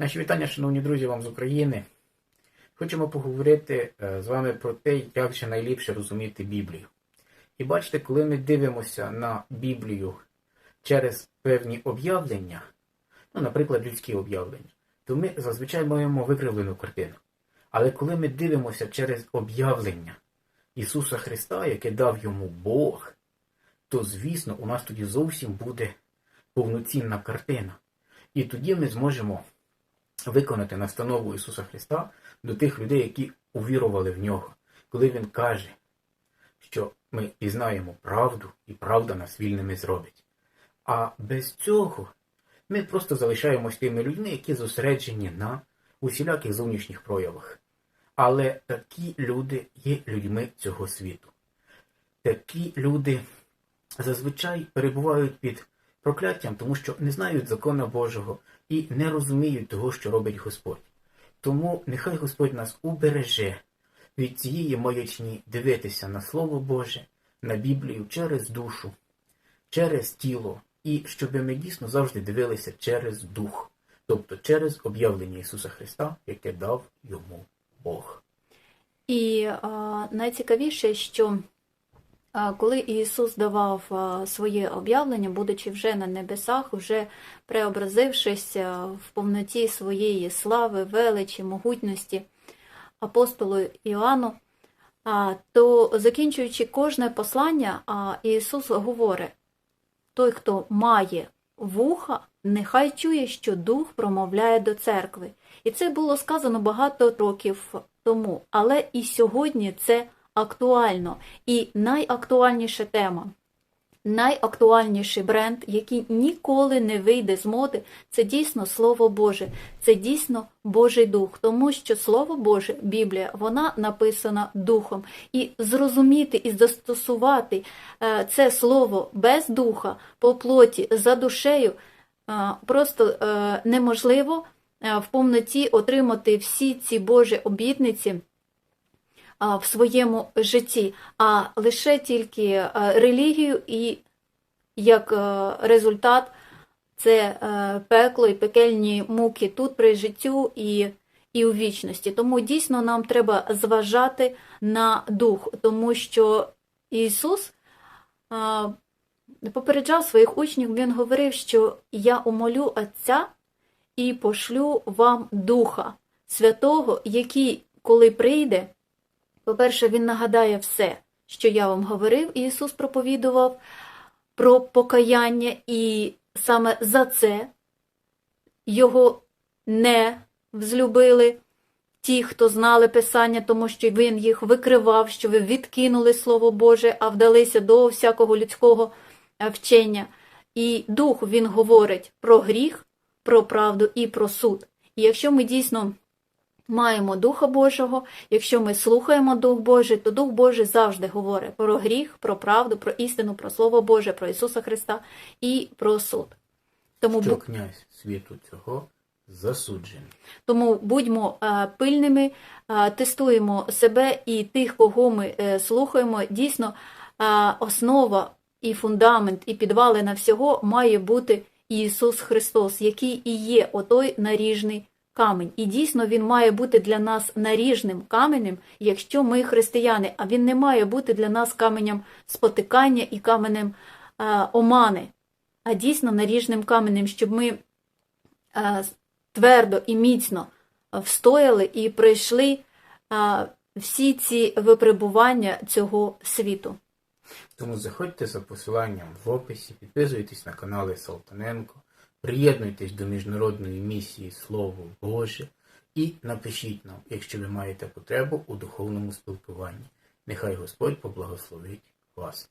Наші вітання, шановні друзі, вам з України. Хочемо поговорити е, з вами про те, як же найліпше розуміти Біблію. І бачите, коли ми дивимося на Біблію через певні об'явлення, ну, наприклад, людські об'явлення, то ми зазвичай маємо викривлену картину. Але коли ми дивимося через об'явлення Ісуса Христа, яке дав йому Бог, то, звісно, у нас тоді зовсім буде повноцінна картина. І тоді ми зможемо виконати настанову Ісуса Христа до тих людей, які увірували в нього, коли Він каже, що ми пізнаємо правду, і правда нас вільними зробить. А без цього ми просто залишаємось тими людьми, які зосереджені на усіляких зовнішніх проявах. Але такі люди є людьми цього світу. Такі люди зазвичай перебувають під прокляттям, тому що не знають закона Божого і не розуміють того, що робить Господь. Тому нехай Господь нас убереже від цієї маячні дивитися на Слово Боже, на Біблію через душу, через тіло, і щоб ми дійсно завжди дивилися через дух, тобто через об'явлення Ісуса Христа, яке дав йому Бог. І а, найцікавіше, що коли Ісус давав своє об'явлення, будучи вже на небесах, вже преобразившись в повноті своєї слави, величі, могутності апостолу Іоанну, то закінчуючи кожне послання, Ісус говорить: той, хто має вуха, нехай чує, що Дух промовляє до церкви. І це було сказано багато років тому, але і сьогодні це актуально. І найактуальніша тема, найактуальніший бренд, який ніколи не вийде з моди, це дійсно Слово Боже, це дійсно Божий Дух, тому що Слово Боже, Біблія, вона написана Духом. І зрозуміти і застосувати е, це слово без духа по плоті за душею е, просто е, неможливо в повноті отримати всі ці Божі обітниці в своєму житті, а лише тільки е, релігію і як е, результат це е, пекло і пекельні муки тут при життю і, і у вічності. Тому дійсно нам треба зважати на дух, тому що Ісус попереджав своїх учнів, Він говорив, що я умолю Отця і пошлю вам Духа Святого, який, коли прийде, по-перше, Він нагадає все, що я вам говорив, і Ісус проповідував про покаяння, і саме за це його не взлюбили ті, хто знали Писання, тому що він їх викривав, що ви відкинули Слово Боже, а вдалися до всякого людського е, вчення. І Дух він говорить про гріх, про правду і про суд. І якщо ми дійсно маємо Духа Божого, якщо ми слухаємо Дух Божий, то Дух Божий завжди говорить про гріх, про правду, про істину, про Слово Боже, про Ісуса Христа і про суд. Тому Що князь світу цього засуджений. Тому будьмо е, пильними, е, тестуємо себе і тих, кого ми е, слухаємо. Дійсно, основа і фундамент, і підвалина всього має бути Ісус Христос, який і є отой наріжний камінь. І дійсно він має бути для нас наріжним каменем, якщо ми християни, а він не має бути для нас каменем спотикання і каменем е, омани, а дійсно наріжним каменем, щоб ми е, твердо і міцно встояли і пройшли а, всі ці випробування цього світу. Тому заходьте за посиланням в описі, підписуйтесь на канали Салтаненко, приєднуйтесь до міжнародної місії Слово Боже і напишіть нам, якщо ви маєте потребу у духовному спілкуванні. Нехай Господь поблагословить вас.